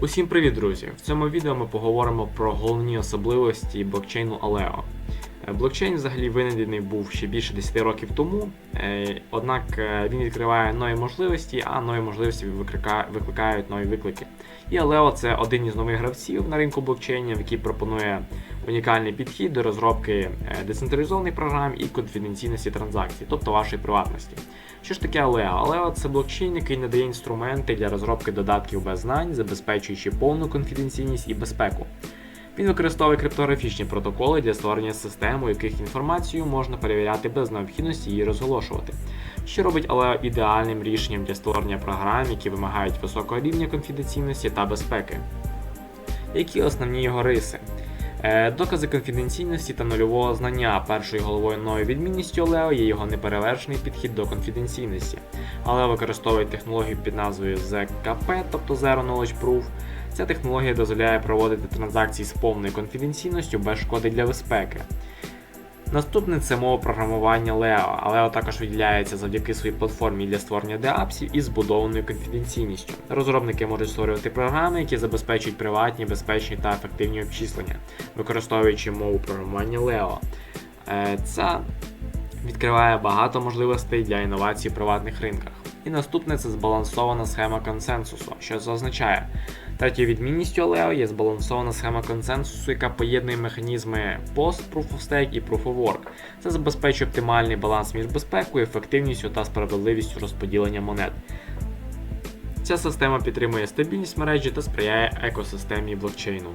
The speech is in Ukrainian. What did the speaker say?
Усім привіт, друзі! В цьому відео ми поговоримо про головні особливості блокчейну Aleo. Е, Блокчейн взагалі винайдений був ще більше 10 років тому, е, однак е, він відкриває нові можливості, а нові можливості викликають нові виклики. І Aleo це один із нових гравців на ринку блокчейнів, який пропонує унікальний підхід до розробки децентралізованих програм і конфіденційності транзакцій, тобто вашої приватності. Що ж таке Aleo? Aleo – це блокчейн, який надає інструменти для розробки додатків без знань, забезпечуючи повну конфіденційність і безпеку. Він використовує криптографічні протоколи для створення систем, у яких інформацію можна перевіряти без необхідності її розголошувати, що робить Aleo ідеальним рішенням для створення програм, які вимагають високого рівня конфіденційності та безпеки. Які основні його риси? Е, Докази конфіденційності та нульового знання першою головою відмінністю Leo є його неперевершений підхід до конфіденційності, але використовує технологію під назвою ZKP, тобто Zero Knowledge Proof. Ця технологія дозволяє проводити транзакції з повною конфіденційністю без шкоди для безпеки. Наступне це мова програмування Leo. Leo також виділяється завдяки своїй платформі для створення деапсів із збудованою конфіденційністю. Розробники можуть створювати програми, які забезпечують приватні, безпечні та ефективні обчислення, використовуючи мову програмування Leo. Е, Це відкриває багато можливостей для інновацій в приватних ринках. І наступне це збалансована схема консенсусу, що це означає. Третьою відмінністю Aleo є збалансована схема консенсусу, яка поєднує механізми Post Proof of Stake і Proof of Work. Це забезпечує оптимальний баланс між безпекою, ефективністю та справедливістю розподілення монет. Ця система підтримує стабільність мережі та сприяє екосистемі блокчейну.